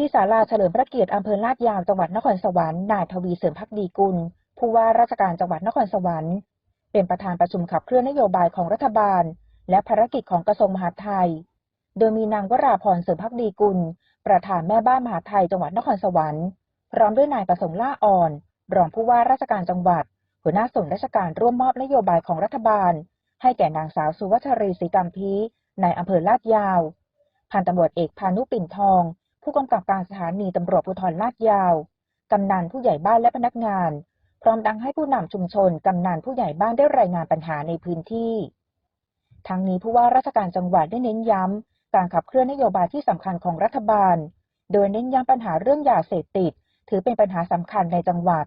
ที่ศาลาเฉลิมพระเกียรติอำเภอลาดยาวจังหวัดนครสวรรค์นายทวีเสริมพักดีกุล ผู้ว่าราชการจังหวัดนครสวรรค์ เป็นประธานประชุมขับเคลื่อนนโยบายของรัฐบาล และภารกิจของกระทรวงมหาดไทย โดยมีนางวราพรเสริมพักดีกุล ประธานแม่บ้านมหาไทยจังหวัดนครสวรรค์พร้อมด้วยนายประสงค์ล่าอ่อน รองผู้ว่าราชการจังหวัด หัวหน้าส่วนราชการร่วมมอบนโยบายของรัฐบาล ให้แก่นางสาวสุวัชรีศรีกัมพีในอำเภอลาดยาว พันตำรวจเอกพานุปิ่นทอง ผู้กำกับการสถานีตำรวจภูธรลาดยาว กำนันผู้ใหญ่บ้านและพนักงาน พร้อมดังให้ผู้นำชุมชน กำนันผู้ใหญ่บ้านได้รายงานปัญหาในพื้นที่ ทั้งนี้ผู้ว่าราชการจังหวัดได้เน้นย้ำการขับเคลื่อนนโยบายที่สำคัญของรัฐบาล โดยเน้นย้ำปัญหาเรื่องยาเสพติด ถือเป็นปัญหาสำคัญในจังหวัด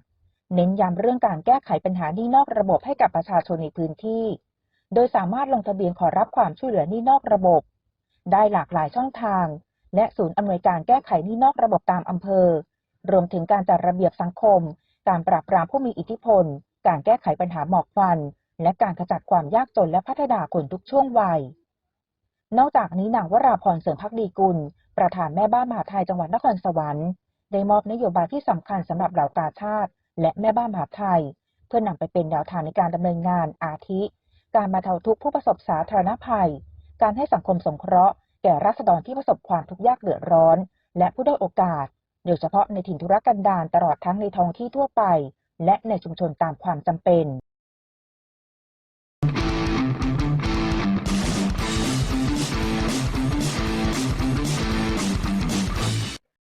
เน้นย้ำเรื่องการแก้ไขปัญหานี้นอกระบบให้กับประชาชนในพื้นที่ โดยสามารถลงทะเบียนขอรับความช่วยเหลือนี้นอกระบบ ได้หลากหลายช่องทาง และศูนย์อำนวยการแก้ไขหนี้นอกระบบตามอำเภอ รวมถึงการจัดระเบียบสังคม การปราบปรามผู้มีอิทธิพล การแก้ไขปัญหาหมอกควัน และการขจัดความยากจนและพัฒนาคนทุกช่วงวัย นอกจากนี้นางวราพรเสริมพักดีกุล ประธานแม่บ้านมหาไทยจังหวัดนครสวรรค์ได้มอบนโยบายที่สำคัญสำหรับเหล่ากาชาติ และแม่บ้านมหาไทย เพื่อนำไปเป็นแนวทางในการดำเนินงานอาทิ การบรรเทาทุกผู้ประสบสาธารณภัย การให้สังคมสงเคราะห์ แก่ราษฎรที่ประสบความทุกข์ยากเดือดร้อน และผู้ด้อยโอกาส โดยเฉพาะในถิ่นทุรกันดารตลอดทั้งในท้องที่ทั่วไป และในชุมชนตามความจำเป็น